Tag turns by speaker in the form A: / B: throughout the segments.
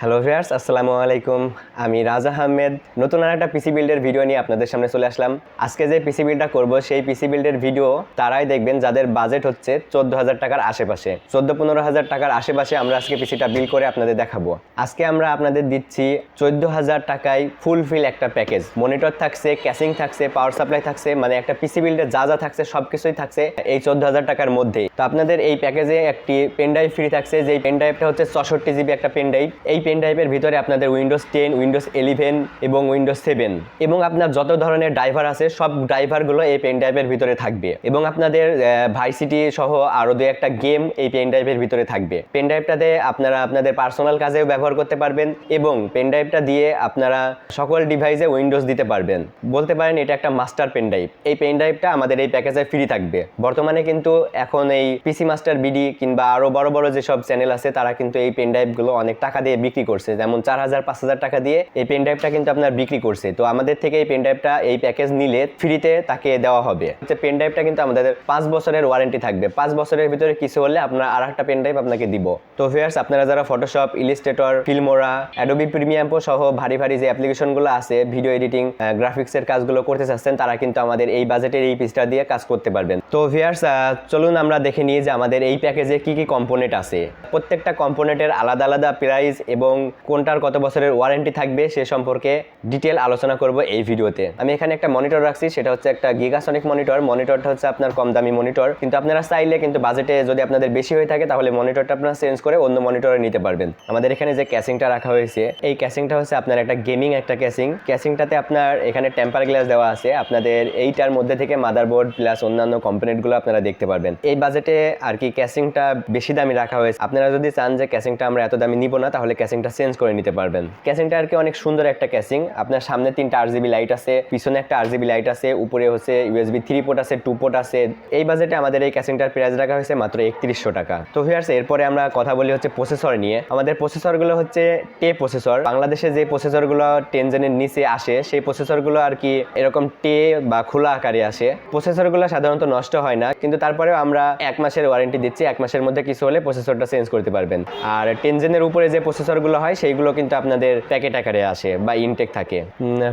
A: Hello viewers আসসালামু আলাইকুম আমি রাজা আহমেদ। নতুন আর একটা পিসি বিল্ডের ভিডিও নিয়ে আপনাদের সামনে চলে আসলাম। আজকে যে পিসি বিল্ডটা করব, সেই পিসি বিল্ডের ভিডিও তারাই দেখবেন যাদের বাজেট হচ্ছে চোদ্দ হাজার টাকার আশেপাশে। চোদ্দ পনেরো হাজার টাকার আশেপাশে আমরা আজকে পিসিটা বিল করে আপনাদের দেখাবো। আজকে আমরা আপনাদের দিচ্ছি চোদ্দ হাজার টাকায় ফুলফিল একটা প্যাকেজ মনিটর থাকছে ক্যাসিং থাকছে পাওয়ার সাপ্লাই থাকছে মানে একটা পিসি বিল্ডে যা যা থাকছে সব কিছুই থাকছে এই চোদ্দ হাজার টাকার মধ্যেই। তো আপনাদের এই প্যাকেজে একটি পেন ড্রাইভ ফ্রি থাকছে, যেই পেন ড্রাইভটা হচ্ছে চৌষট্টি জিবি একটা পেন ড্রাইভ এই পেন ড্রাইভের ভিতরে আপনাদের উইন্ডোজ টেন উইন্ডোজ ইলেভেন এবং উইন্ডোজ সেভেন এবং আপনার যত ধরনের ড্রাইভার আছে, সব ড্রাইভারগুলো এই পেন ড্রাইভের ভিতরে থাকবে। এবং আপনাদের ভাইসিটি সহ আরও দু একটা গেম এই পেন ড্রাইভের ভিতরে থাকবে। পেন ড্রাইভটাতে আপনারা আপনাদের পার্সোনাল কাজেও ব্যবহার করতে পারবেন এবং পেন ড্রাইভটা দিয়ে আপনারা সকল ডিভাইসে উইন্ডোজ দিতে পারবেন। বলতে পারেন এটা একটা মাস্টার পেন ড্রাইভ এই পেন ড্রাইভটা আমাদের এই প্যাকেজে ফ্রি থাকবে। বর্তমানে কিন্তু এখন এই পিসি মাস্টার বিডি কিংবা আরও বড় বড় যেসব চ্যানেল আছে, তারা কিন্তু এই পেন ড্রাইভগুলো অনেক টাকা দিয়ে বিক্রি করছে। যেমন চার হাজার, পাঁচ হাজার টাকা দিয়ে এই পেন ড্রাইভটা কিন্তু আপনার বিক্রি করছে। তো আমাদের থেকে এই পেন ড্রাইভটা এই প্যাকেজ নিলে ফ্রিতে তাকে দেওয়া হবে। পেন ড্রাইভটা কিন্তু আমাদের পাঁচ বছরের ওয়ারেন্টি থাকবে। পাঁচ বছরের ভিতরে কিছু হলে আপনার আর একটা পেন ড্রাইভ আপনাকে দিব। তো ভিয়ার্স আপনারা যারা Photoshop Illustrator Filmora Adobe premium pro সহ ভারী ভারী যে অ্যাপ্লিকেশনগুলো আছে ভিডিও এডিটিং গ্রাফিক্সের কাজগুলো করতে চাচ্ছেন, তারা কিন্তু আমাদের এই বাজেটের এই পিসটা দিয়ে কাজ করতে পারবেন। তো ভিয়ার্স চলুন আমরা দেখে নিই যে আমাদের এই প্যাকেজে কি কি কম্পোনেন্ট আছে। প্রত্যেকটা কম্পোনেন্টের আলাদা আলাদা প্রাইস এবং কোনটার কত বছরের ওয়ারেন্টি থাকবে সে সম্পর্কে ডিটেল আলোচনা করব এই ভিডিওতে। আমি এখানে একটা মনিটর রাখছি, সেটা হচ্ছে একটা গিগাসনিক মনিটর মনিটরটা হচ্ছে আপনার কম দামি মনিটর কিন্তু আপনারা চাইলে কিন্তু বাজেটে যদি আপনাদের বেশি হয়ে থাকে, তাহলে মনিটরটা আপনারা চেঞ্জ করে অন্য মনিটরে নিতে পারবেন। আমাদের এখানে যে ক্যাসিংটা রাখা হয়েছে, এই ক্যাসিংটা হচ্ছে আপনার একটা গেমিং একটা ক্যাসিং ক্যাসিংটাতে আপনার এখানে টেম্পার গ্লাস দেওয়া আছে। আপনাদের এইটার মধ্যে থেকে মাদারবোর্ড প্লাস অন্যান্য কম্পোনেন্টগুলো আপনারা দেখতে পারবেন। এই বাজেটে আর কি ক্যাসিংটা বেশি দামি রাখা হয়েছে। আপনারা যদি চান যে ক্যাসিংটা আমরা এত দামি নিব না, তাহলে ক্যাসিংটা চেঞ্জ করে নিতে পারবেন। ক্যাসিংটা আর কি অনেক সুন্দর একটা ক্যাসিং আপনার সামনে তিনটা আর জিবি লাইট আছে, পিছনে একটা আর জিবি লাইট আছে, উপরে হচ্ছে ইউএসবি থ্রি পোর্ট আছে টু পোর্ট আছে। এই বাজেটে আমাদের এই ক্যাসিংটার প্রাইস রাখা হয়েছে মাত্র একত্রিশশো টাকা। তো ভিয়ার্স এরপরে আমরা কথা বলি হচ্ছে প্রসেসর নিয়ে। আমাদের প্রসেসরগুলো হচ্ছে টে প্রসেসর বাংলাদেশে যে প্রসেসরগুলো টেন জেনের নিচে আসে, সেই প্রসেসরগুলো আর কি এরকম টে বা খোলা আকারে আসে। প্রসেসরগুলো সাধারণত নষ্ট হয় না, কিন্তু তারপরেও আমরা এক মাসের ওয়ারেন্টি দিচ্ছি। এক মাসের মধ্যে কিছু হলে প্রসেসরটা চেঞ্জ করতে পারবেন। আর টেন জেনের উপরে যে প্রসেসরগুলো হয়, সেইগুলো কিন্তু আপনাদের প্যাকেট আকারে আসে বা ইনটেক থাকে।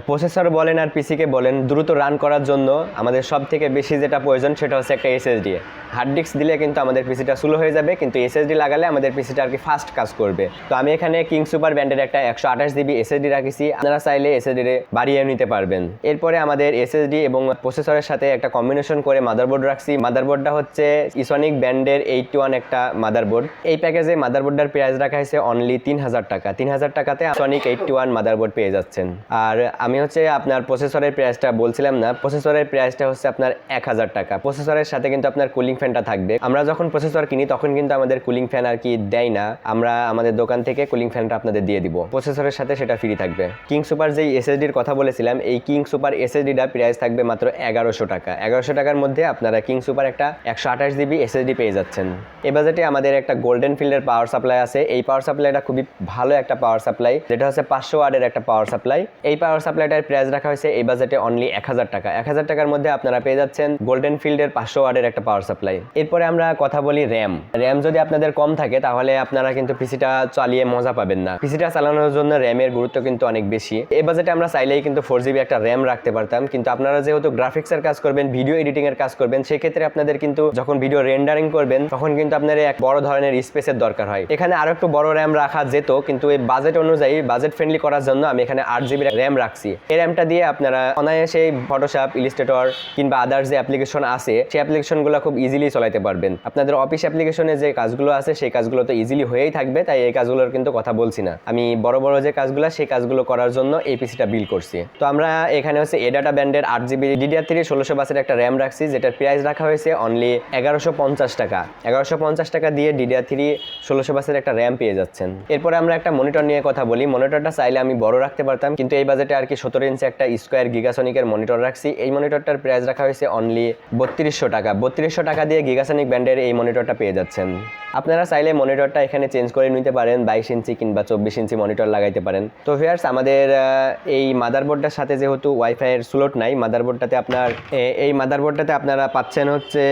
A: প্রসেসর বলেন আর পিসিকে বলেন, দ্রুত রান করার জন্য আমাদের সব থেকে বেশি যেটা প্রয়োজন সেটা হচ্ছে একটা এসএসডি হার্ড ডিস্ক দিলে কিন্তু আমাদের পিসিটা স্লো হয়ে যাবে, কিন্তু এসএসডি লাগালে আমাদের পিসিটা আর কি ফাস্ট কাজ করবে। তো আমি এখানে কিং সুপার ব্যান্ডের একটা একশো আঠাশ জিবি এসএসডি রাখেছি, আপনারা চাইলে এসএসডি বাড়িয়ে নিতে পারবেন। এরপরে আমাদের এসএসডি এবং প্রসেসরের সাথে একটা কম্বিনেশন করে মাদারবোর্ড রাখছি। মাদারবোর্ডটা হচ্ছে ইসনিক ব্যান্ডের এইটটি ওয়ান একটা মাদারবোর্ড এই প্যাকেজে মাদারবোর্ডটার প্রাইস রাখা হয়েছে অনলি তিন হাজার টাকা। তিন হাজার টাকাতে সনিক এইটটি ওয়ান মাদারবোর্ড পেয়ে যাচ্ছেন। আর আমি হচ্ছে আপনার প্রসেসরের প্রাইসটা বলছিলাম না প্রসেসরের প্রাইসটা হচ্ছে আপনার এক হাজার টাকা। প্রসেসরের সাথে কিন্তু আপনার কুলিং ফ্যানটা থাকবে। আমরা যখন প্রসেসর কিনি, তখন কিন্তু আমাদের কুলিং ফ্যান আর কি দেয় না। আমরা আমাদের দোকান থেকে কুলিং ফ্যানটা আপনাদের দিয়ে দিব। প্রসেসরের সাথে সেটা ফ্রি থাকবে। কিং সুপার যেই এসএসডির কথা বলেছিলাম, এই কিং সুপার এসএসডিটা প্রাইস থাকবে মাত্র এগারোশো টাকা। এগারোশো টাকার মধ্যে আপনারা কিং সুপার একটা একশো আঠাশ জিবি এসএসডি পেয়ে যাচ্ছেন। এ বাজেটে আমাদের একটা গোল্ডেন ফিল্ডের পাওয়ার সাপ্লাই আছে। এই পাওয়ার সাপ্লাইটা খুবই ভালো একটা পাওয়ার সাপ্লাই যেটা হচ্ছে পাঁচশো ওয়ার্ডের একটা পাওয়ার সাপ্লাই এই পাওয়ার সাপ্লাইটার প্রাইস রাখা হয়েছে এই বাজেটে অনলি এক হাজার টাকা। এক হাজার টাকার মধ্যে আপনারা পেয়ে যাচ্ছেন গোল্ডেন ফিল্ডের পাঁচশো ওয়ার্ডের একটা পাওয়ার সাপ্লাই এরপরে আমরা কথা বলি র্যাম র্যাম যদি আপনাদের কম থাকে, তাহলে আপনারা কিন্তু পিসিটা চালিয়ে মজা পাবেন না। পিসিটা চালানোর জন্য র্যামের গুরুত্ব কিন্তু অনেক বেশি। এই বাজেটে আমরা চাইলেই কিন্তু ফোর জিবি একটা র্যাম রাখতে পারতাম। কিন্তু আপনারা যেহেতু গ্রাফিক্সের কাজ করবেন ভিডিও এডিটিং এর কাজ করবেন, সেক্ষেত্রে আপনাদের কিন্তু যখন ভিডিও রেন্ডারিং করবেন, তখন কিন্তু আপনার এক বড় ধরনের স্পেসের দরকার হয়। এখানে আরও একটু বড় র্যাম রাখা যেত কিন্তু এই বাজেট অনুযায়ী বাজেট ফ্রেন্ডলি করার জন্য আমি এখানে আট জিবি র্যাম রাখছি। এই র্যামটা দিয়ে আপনারা অনায়াসে ফটোশপ ইলিস্ট্রেটর কিংবা আদার্স যে অ্যাপ্লিকেশন আছে, সেই অ্যাপ্লিকেশনগুলো খুব ইজিলি চালাতে পারবেন। আপনাদের অফিস অ্যাপ্লিকেশনে যে কাজগুলো আছে, সেই কাজগুলো তো ইজিলি হয়েই থাকবে, তাই এই কাজগুলোর কিন্তু কথা বলছি না। আমি বড় বড় যে কাজগুলো, সেই কাজগুলো করার জন্য এই পিসিটা বিল করছি। তো আমরা এখানে হচ্ছে এডাটা ব্যান্ডের আট জিবি ডিডিআর থ্রি ষোলোশো বাসের একটা র্যাম রাখছি, যেটার প্রাইস রাখা হয়েছে অনলি এগারোশো পঞ্চাশ টাকা। এগারোশো পঞ্চাশ টাকা দিয়ে ডিডিআর থ্রি ষোলোশো বাসের একটা র্যাম পেয়ে যাচ্ছেন। এরপরে আমরা একটা মনিটর নিয়ে কথা বলি। মনিটরটা চাইলে আমি বড় রাখতে পারতাম, কিন্তু এই বাজেটে আর কি সতেরো ইঞ্চি একটা স্কোয়ার গিগাসনিকের মনিটর রাখছি। এই মনিটরটার প্রাইস রাখা হয়েছে অনলি বত্রিশশো টাকা। বত্রিশশো টাকা দিয়ে গিগাসনিক ব্র্যান্ডের এই মনিটরটা পেয়ে যাচ্ছেন। আপনারা চাইলে মনিটরটা এখানে চেঞ্জ করে নিতে পারেন, বাইশ ইঞ্চি কিংবা চব্বিশ ইঞ্চি মনিটর লাগাইতে পারেন। তো ভিয়ার্স আমাদের এই মাদারবোর্ডটার সাথে যেহেতু ওয়াইফাইয়ের স্লোট নাই মাদারবোর্ডটাতে আপনার এই মাদারবোর্ডটাতে আপনারা পাচ্ছেন হচ্ছে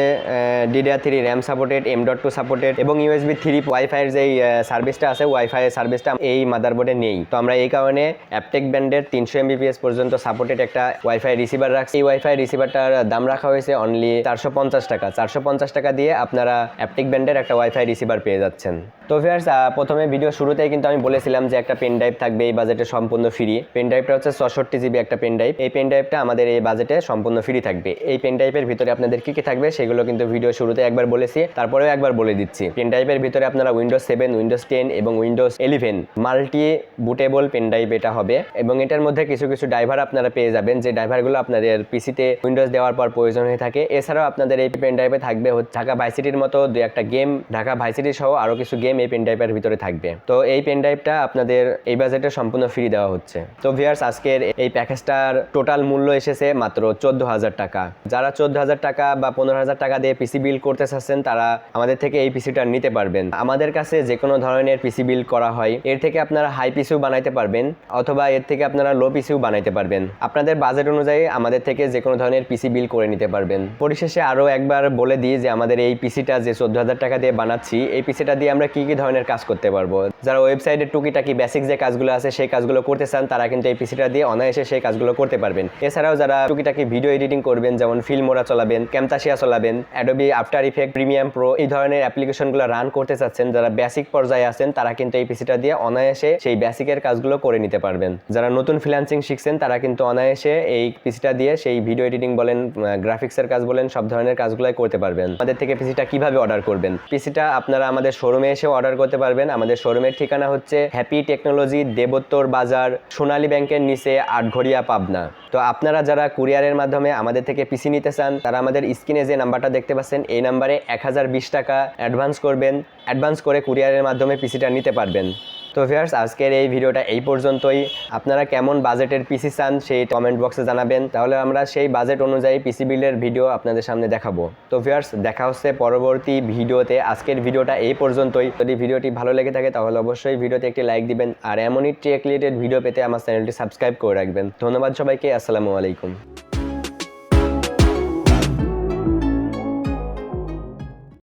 A: DDR three RAM supported M dot two supported এবং ইউএসবি থ্রি ওয়াইফাইয়ের যেই সার্ভিসটা আছে ওয়াইফাই সার্ভিসটা এই মাদারবোর্ডে নেই। তো আমরা এই কারণে অ্যাপটেক ব্যান্ডের তিনশো এমবিপিএস পর্যন্ত সাপোর্টেড একটা ওয়াইফাই রিসিভার রাখছি। এই ওয়াইফাই রিসিভারটার দাম রাখা হয়েছে অনলি চারশো পঞ্চাশ টাকা। চারশো পঞ্চাশ টাকা দিয়ে আপনারা অ্যাপটেক ব্যান্ডের একটা ওয়াইফাই রিসিভার পেয়ে যাচ্ছেন। তো ভিয়ার্স প্রথমে ভিডিও শুরুতেই কিন্তু আমি বলেছিলাম যে একটা পেন ড্রাইভ থাকবে, এই বাজেটে সম্পূর্ণ ফ্রি পেন ড্রাইভটা হচ্ছে ছষট্টি জিবি একটা পেন ড্রাইভ এই পেন ড্রাইভটা আমাদের এই বাজেটে সম্পূর্ণ ফ্রি থাকবে। এই পেন ড্রাইভের ভিতরে আপনাদের কি কি থাকবে সেগুলো কিন্তু ভিডিও শুরুতে একবার বলেছি, তারপরেও একবার বলে দিচ্ছি। পেন ড্রাইভের ভিতরে আপনারা উইন্ডোজ সেভেন উইন্ডোজ টেন এবং Windows eleven multi bootable pen drive এটা হবে। এবং এটার মধ্যে কিছু কিছু ড্রাইভার আপনারা পেয়ে যাবেন, যে ড্রাইভারগুলো আপনাদের পিসিতে উইন্ডোজ দেওয়ার পর প্রয়োজন হয়ে থাকে। এছাড়াও আপনাদের এই পেন ড্রাইভে থাকবে ঢাকা ভাইসিটির মতো দু একটা গেম ঢাকা ভাইসিটি সহ আরও কিছু গেম এই পেন ড্রাইভের ভিতরে থাকবে। তো এই পেন ড্রাইভটা আপনাদের এই বাজেটে সম্পূর্ণ ফ্রি দেওয়া হচ্ছে। তো ভিয়ার্স আজকের এই প্যাকেজটার টোটাল মূল্য এসেছে মাত্র চোদ্দ হাজার টাকা। যারা চোদ্দ হাজার টাকা বা পনেরো হাজার টাকা দিয়ে পিসি বিল করতে চাচ্ছেন, তারা আমাদের থেকে এই পিসিটা নিতে পারবেন। আমাদের কাছে যে কোনো ধরনের পিসি বিল করা হয়, এর থেকে আপনারা হাই পিসিও বানাইতে পারবেন, অথবা এর থেকে আপনারা লো পিসিও বানাইতে পারবেন। আপনাদের বাজেট অনুযায়ী আমাদের থেকে যে কোনো ধরনের পিসি বিল করে নিতে পারবেন। পরিশেষে আরও একবার বলে দিই যে আমাদের এই পিসিটা যে চোদ্দ হাজার টাকা দিয়ে বানাচ্ছি এই পিসিটা দিয়ে আমরা কি কি ধরনের কাজ করতে পারব? যারা ওয়েবসাইটের টুকিটাকি বেসিক যে কাজগুলো আছে, সেই কাজগুলো করতে চান, তারা কিন্তু এই পিসিটা দিয়ে অনায়াসে সেই কাজগুলো করতে পারবেন। এছাড়াও যারা টুকিটাকি ভিডিও এডিটিং করবেন, যেমন ফিল্মোরা চালাবেন ক্যামতাসিয়া চালাবেন Adobe after effect premium pro এই ধরনের অ্যাপ্লিকেশনগুলো রান করতে চাচ্ছেন, যারা বেসিক পর্যায়ে আছেন, তারা কিন্তু এই পিসিটা দিয়ে অনায়াসে সেই বেসিকের কাজগুলো করে নিতে পারবেন। যারা নতুন ফ্রিল্যান্সিং শিখছেন, তারা কিন্তু অনায়াসে এই পিসিটা দিয়ে সেই ভিডিও এডিটিং বলেন গ্রাফিক্সের কাজ বলেন, সব ধরনের কাজগুলোই করতে পারবেন। আমাদের থেকে পিসিটা কীভাবে অর্ডার করবেন? পিসিটা আপনারা আমাদের শোরুমে এসে অর্ডার করতে পারবেন। আমাদের শোরুমের ঠিকানা হচ্ছে হ্যাপি টেকনোলজি দেবোত্তর বাজার, সোনালী ব্যাংকের নিচে আটঘরিয়া পাবনা। তো আপনারা যারা কুরিয়ারের মাধ্যমে আমাদের থেকে পিসি নিতে চান, তারা আমাদের স্ক্রিনে যে নাম্বারটা দেখতে পাচ্ছেন, এই নাম্বারে এক হাজার বিশ টাকা অ্যাডভান্স করবেন। অ্যাডভান্স করে কুরিয়ারের মাধ্যমে পিসিটা নিতে পারবেন। তো ভিয়ার্স আজকের এই ভিডিওটা এই পর্যন্তই। আপনারা কেমন বাজেটের পিসি চান সেই কমেন্ট বক্সে জানাবেন। তাহলে আমরা সেই বাজেট অনুযায়ী পিসি বিলের ভিডিও আপনাদের সামনে দেখাবো। তো ভিয়ার্স দেখা হচ্ছে পরবর্তী ভিডিওতে। আজকের ভিডিওটা এই পর্যন্তই। যদি ভিডিওটি ভালো লেগে থাকে, তাহলে অবশ্যই ভিডিওতে একটি লাইক দিবেন। আর এমনই ট্রেক রিলেটেড ভিডিও পেতে আমার চ্যানেলটি সাবস্ক্রাইব করে রাখবেন। ধন্যবাদ সবাইকে, আসসালামু আলাইকুম।